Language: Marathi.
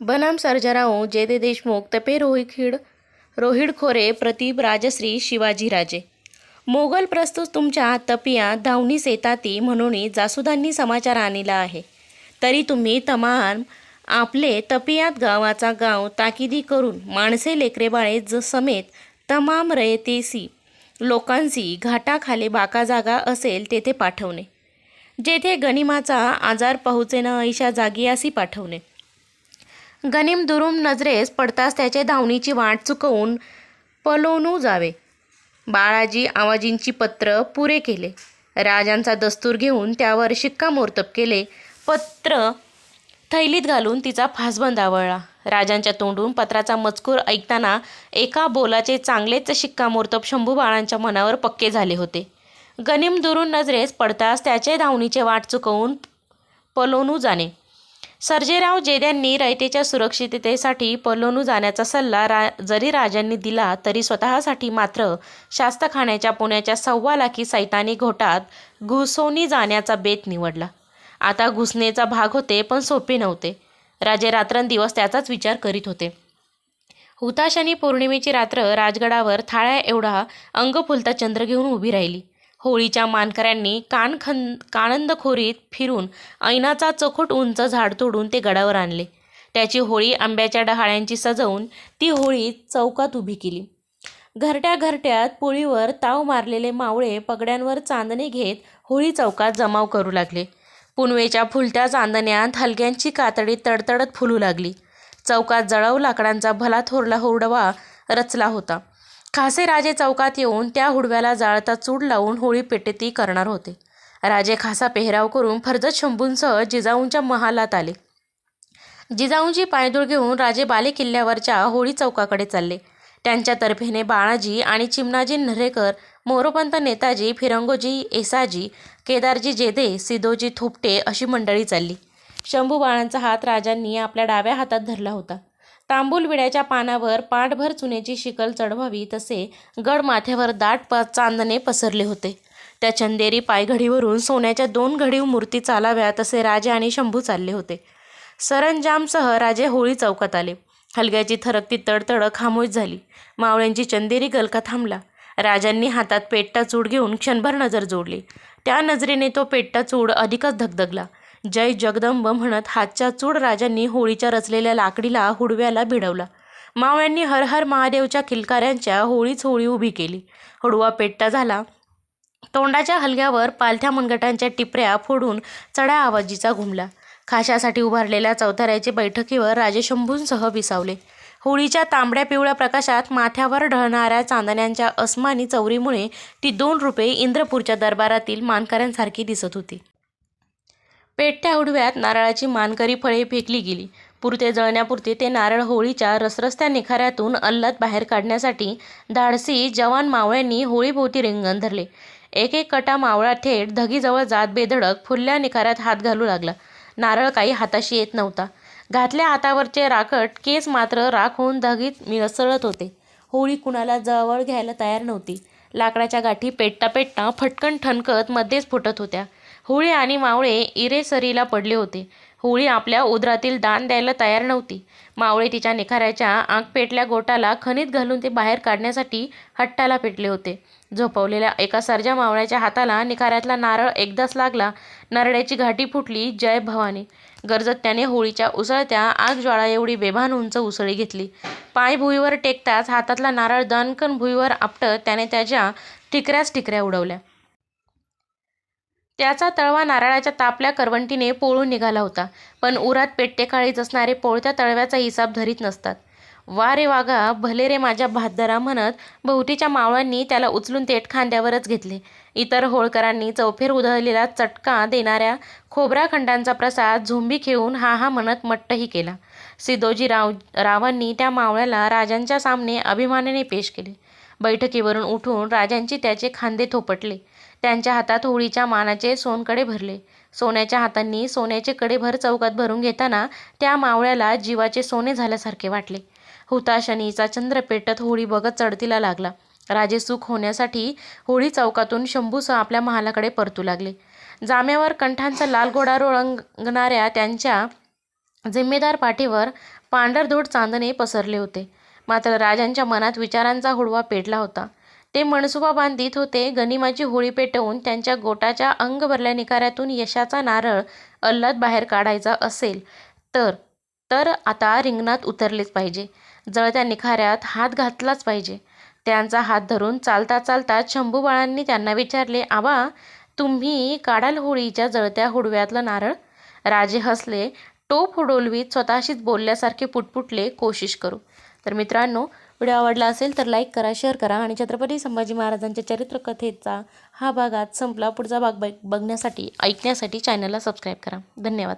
बनाम सर्जाराव जेदे देशमुख तपे रोहिखिड रोहिड खोरे प्रतीप राजश्री शिवाजीराजे मोगल प्रस्तुत तुमच्या तपिया धावणीस येताती म्हणून जासुदांनी समाचार आणला आहे. तरी तुम्ही तमाम आपले तपियात गावाचा गाव ताकिदी करून माणसे लेकरेबाळे ज समेत तमाम रयतेसी लोकांसी घाटाखाली बाका जागा असेल तेथे पाठवणे. जेथे गनिमाचा आजार पोहोचेन ऐशा असी पाठवणे. गनिम दुरुम नजरेस पडताच त्याचे धावणीची वाट चुकवून पलोनू जावे. बाळाजी आवाजींची पत्र पुरे केले. राजांचा दस्तूर घेऊन त्यावर शिक्कामोर्तब केले. पत्र थैलीत घालून तिचा फासबंद आवळला. राजांच्या तोंडून पत्राचा मजकूर ऐकताना एका बोलाचे चांगलेच शिक्कामोर्तब शंभू बाळांच्या मनावर पक्के झाले होते. गनिम दुरून नजरेस पडताच त्याचे धावणीचे वाट चुकवून पलोनू जाणे. सर्जेराव जेद्यांनी रयतेच्या सुरक्षिततेसाठी पलोनू जाण्याचा सल्ला रा जरी राजांनी दिला तरी स्वतःसाठी मात्र शास्तखाण्याच्या पुण्याच्या सव्वा लाखी सैतानी घोटात घुसोनी जाण्याचा बेत निवडला. आता घुसणेचा भाग होते पण सोपे नव्हते. राजे रात्रंदिवस त्याचाच विचार करीत होते. हुताशनी पौर्णिमेची रात्र राजगडावर थाळ्या एवढा अंग फुलता चंद्र घेऊन उभी राहिली. होळीच्या मानकऱ्यांनी कानखंद कानंदखोरीत फिरून ऐनाचा चखोट उंच झाड तोडून ते गडावर आणले. त्याची होळी आंब्याच्या डहाळ्यांची सजवून ती होळी चौकात उभी केली. घरट्या घरट्यात पोळीवर ताव मारलेले मावळे पगड्यांवर चांदणे घेत होळी चौकात जमाव करू लागले. पुनवेच्या फुलत्या चांदण्यात हलक्यांची कातडी तडतडत फुलू लागली. चौकात जळाऊ लाकडांचा भला थोरला हुरडवा रचला होता. खासे राजे चौकात येऊन त्या हुडव्याला जाळता चूड लावून होळी पेटेती करणार होते. राजे खासा पेहराव करून फर्जत शंभूंसह जिजाऊंच्या महालात आले. जिजाऊंची पायदूळ घेऊन राजे बाले किल्ल्यावरच्या होळी चौकाकडे चालले. त्यांच्या तर्फेने बाळाजी आणि चिमणाजी नरेकर मोरोपंत नेताजी फिरंगोजी एसाजी केदारजी जेदे सिदोजी थोपटे अशी मंडळी चालली. शंभू बाळांचा हात राजांनी आपल्या डाव्या हातात धरला होता. तांबूल विड्याच्या पानावर पाठभर चुन्याची शिकल चढवावी तसे गड माथ्यावर दाट प चांदणे पसरले होते. त्या चंदेरी पायघडीवरून सोन्याच्या दोन घडीव मूर्ती चालाव्या तसे राजे आणि शंभू चालले होते. सरंजामसह राजे होळी चौकात आले. हलग्याची थरकती तडतड खामोश झाली. मावळ्यांची चंदेरी गलका थांबला. राजांनी हातात पेट्टा चूड घेऊन क्षणभर नजर जोडली. त्या नजरेने तो पेट्टा चूड अधिकच धगधगला. जय जगदंब म्हणत हातच्या चूड राजांनी होळीच्या रचलेल्या लाकडीला हुडव्याला भिडवला. मावळ्यांनी हर हर महादेवच्या किलकाऱ्यांच्या होळीच होळी उभी केली. हुडवा पेट्टा झाला. तोंडाच्या हलग्यावर पालथ्या मनगटांच्या टिपऱ्या फोडून चढ्या आवाजीचा घुमला. खाशासाठी उभारलेल्या चौथऱ्याचे बैठकीवर राजेशंभूंसह विसावले. होळीच्या तांबड्या पिवळ्या प्रकाशात माथ्यावर ढळणाऱ्या चांदण्यांच्या अस्मानी चौरीमुळे ती दोन रुपये इंद्रपूरच्या दरबारातील मानकऱ्यांसारखी दिसत होती. पेटत्या उडव्यात नारळाची मानकरी फळे फेकली गेली. पुरते जळण्यापुरते ते नारळ होळीच्या रसरस्त्या निखाऱ्यातून अल्लात बाहेर काढण्यासाठी धाडसी जवान मावळ्यांनी होळीभोवती रिंगण धरले. एक एक कटा मावळा थेट धगीजवळ जात बेधडक फुलल्या निखाऱ्यात हात घालू लागला. नारळ काही हाताशी येत नव्हता. घातल्या हातावरचे राकट केस मात्र राखून धगीत मिसळत होते. होळी कुणाला जवळ घ्यायला तयार नव्हती. लाकडाच्या गाठी पेटता पेटता फटकन ठणकत मध्येच फुटत होत्या. होळी आणि मावळे इरेसरीला पडले होते. होळी आपल्या उदरातील दान द्यायला तयार नव्हती. मावळे तिच्या निखाऱ्याच्या आग पेटल्या गोटाला खनित घालून ते बाहेर काढण्यासाठी हट्टाला पेटले होते. झोपवलेल्या एका सर्जा मावळ्याच्या हाताला निखाऱ्यातला नारळ एकदाच लागला. नारळ्याची घाटी फुटली जय भवानी. गरजत त्याने होळीच्या उसळत्या आग ज्वाळा एवढी बेभान उंच उसळी घेतली. पाय भुईवर टेकताच हातातला नारळ दणकन भुईवर आपटत त्याने त्याच्या ठिकऱ्याच ठिकऱ्या उडवल्या. त्याचा तळवा नारळाच्या तापल्या करवंटीने पोळून निघाला होता. पण उरात पेट्टेकाळीच असणारे पोळत्या तळव्याचा हिसाब धरीत नसतात. वा रे वागा भले रे माझ्या भातदरा म्हणत भोवतीच्या मावळांनी त्याला उचलून तेट खांद्यावरच घेतले. इतर होळकरांनी चौफेर उधळलेला चटका देणाऱ्या खोबराखंडांचा प्रसाद झोंबी खेळून हा हा म्हणत मट्टही केला. सिदोजी राव रावांनी त्या मावळ्याला राजांच्या सामने अभिमानाने पेश केले. बैठकीवरून उठून राजांची त्याचे खांदे थोपटले. त्यांच्या हातात होळीच्या मानाचे सोनकडे भरले. सोन्याच्या हातांनी सोन्याचे कडे भर चौकात भरून घेताना त्या मावळ्याला जीवाचे सोने झाल्यासारखे वाटले. हुताशनीचा चंद्र पेटत होळी बघत चढतीला लागला. राजे सुख होण्यासाठी होळी चौकातून शंभूसह आपल्या महालाकडे परतू लागले. जाम्यावर कंठांचा लाल घोडा रोळंगणाऱ्या त्यांच्या जिम्मेदार पाठीवर पांढरधोड चांदणे पसरले होते. मात्र राजांच्या मनात विचारांचा हुडवा पेटला होता. ते मनसुबा बांधित होते. गनिमाची होळी पेटवून त्यांच्या गोटाच्या अंग भरल्या निकाऱ्यातून यशाचा नारळ अल्लाद बाहेर काढायचा असेल तर तर आता रिंगणात उतरलेच पाहिजे. जळत्या निखाऱ्यात हात घातलाच पाहिजे. त्यांचा हात धरून चालता चालता शंभूबाळांनी त्यांना विचारले आबा तुम्ही काढाल होळीच्या जळत्या हुडव्यातलं नारळ? राजे हसले. टोप हुडोलवीत स्वतःशीच बोलल्यासारखे पुटपुटले कोशिश करू. तर मित्रांनो व्हिडिओ आवडला असेल तर लाईक करा शेअर करा आणि छत्रपती संभाजी महाराजांच्या चरित्रकथेचा हा भाग आज संपला. पुढचा भाग बघण्यासाठी ऐकण्यासाठी चॅनलला सबस्क्राईब करा. धन्यवाद.